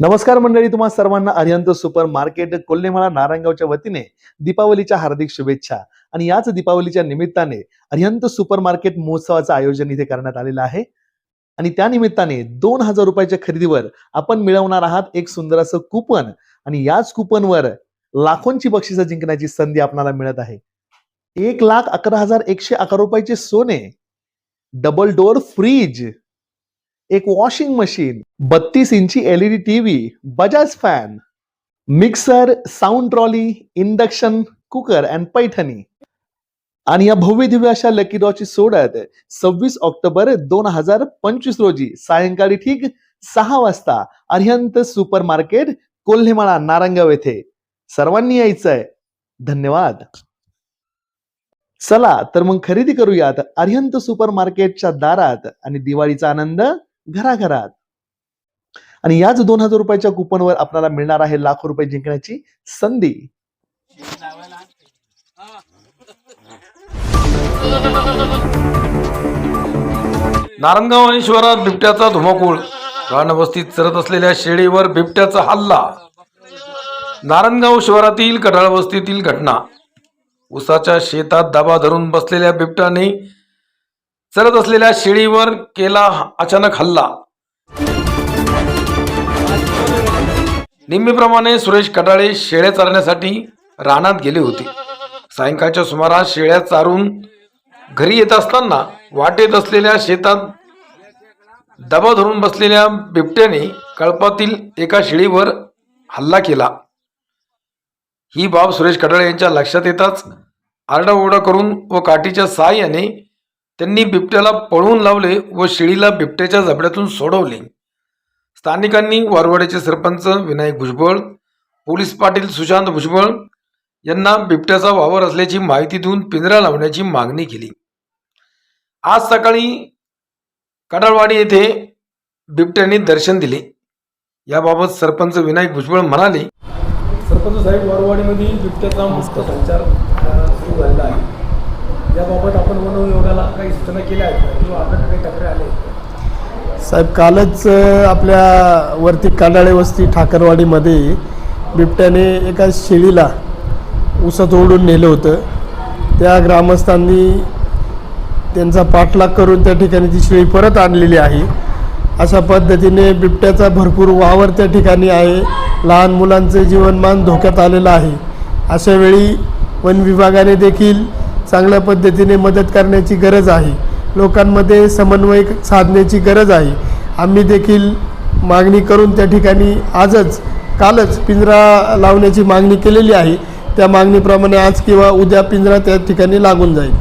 नमस्कार मंडळी तुम्हा सर्वांना अरिहंत सुपर मार्केट कोल्हेमाळा नारायणगावच्या वतीने दीपावलीच्या हार्दिक शुभेच्छा. आणि याच दीपावलीच्या निमित्ताने अरिहंत सुपर मार्केट महोत्सवाचं आयोजन इथे करण्यात आलेलं आहे. आणि त्या निमित्ताने दोन हजार रुपयाच्या खरेदीवर आपण मिळवणार आहात एक सुंदर असं कुपन आणि याच कुपनवर लाखोंची बक्षिसं जिंकण्याची संधी आपल्याला मिळत आहे. एक लाख अकरा हजार एकशे अकरा रुपयाचे सोने डबल डोअर फ्रीज एक वॉशिंग मशीन बत्तीस इंची LED TV Bajaj fan mixer sound trolley induction cooker and Paithani. आणि या भव्य दिव्य अशा लकी ड्रॉची सोडत सव्वीस ऑक्टोबर दोन हजार पंचवीस रोजी सायंकाळी ठीक सहा वाजता अरिहंत सुपर मार्केट कोल्हेमाळा नारंगाव येथे. सर्वांनी यायचंय. धन्यवाद. चला तर मग खरेदी करूयात अरिहंत सुपर मार्केटच्या दारात. आणि दिवाळीचा आनंद घराघरात. आणि याच दोन हजार रुपयाच्या कुपनवर आपल्याला मिळणार आहे लाखो रुपये जिंकण्याची संधी. नारायणगाव आणि शहरात बिबट्याचा धुमाकूळ. रानवस्तीत चरत असलेल्या शेळीवर बिबट्याचा हल्ला. नारायणगाव शहरातील कडाळ वस्तीतील घटना. उसाच्या शेतात दाबा धरून बसलेल्या बिबट्याने चरत असलेल्या शिळीवर केला अचानक हल्ला. नेहमीप्रमाणे सुरेश कटाळे शेळ्या चारण्यासाठी रानात गेले होते. सायंकाळच्या सुमारास शेळ्या चारून घरी येत असताना वाटेत असलेल्या शेतात दबा धरून बसलेल्या बिबट्याने कळपातील एका शेळीवर हल्ला केला. ही बाब सुरेश कटाळे यांच्या लक्षात येताच आरडाओरडा करून व काठीच्या सहाय्याने त्यांनी बिबट्याला पळवून लावले व शेळीला बिबट्याच्या जबड्यातून सोडवले. स्थानिकांनी वारवाड्याचे सरपंच विनायक भुजबळ पोलीस पाटील सुशांत भुजबळ यांना बिबट्याचा वावर असल्याची माहिती देऊन पिंजरा लावण्याची मागणी केली. आज सकाळी कडाळवाडी येथे बिबट्याने दर्शन दिले. याबाबत सरपंच विनायक भुजबळ म्हणाले सरपंच साहेब वारवाडीमध्ये बिबट्याचा मुक्त संचार सुरू झालेला आहे. याबाबत आपण वन विभागाला काही सूचना केल्या आहेत किंवा आपल्याकडे काही तक्रार आले साहेब कालच आपल्या वरती कांडाळे वस्ती ठाकरवाडीमध्ये बिबट्याने एका शेळीला उसात ओढून नेलं होतं. त्या ग्रामस्थांनी त्यांचा पाठलाग करून त्या ठिकाणी ती शेळी परत आणलेली आहे. अशा पद्धतीने बिबट्याचा भरपूर वावर त्या ठिकाणी आहे. लहान मुलांचे जीवनमान धोक्यात आलेलं आहे. अशावेळी वन विभागाने देखील चांगल्या पद्धतीने मदत करण्याची गरज आहे. लोकांमध्ये समन्वय साधण्याची गरज आहे. आम्ही देखील मागणी करून त्या ठिकाणी आजच कालच पिंजरा लावण्याची मागणी केलेली आहे. त्या मागणीप्रमाणे आज किंवा उद्या पिंजरा त्या ठिकाणी लागून जाईल.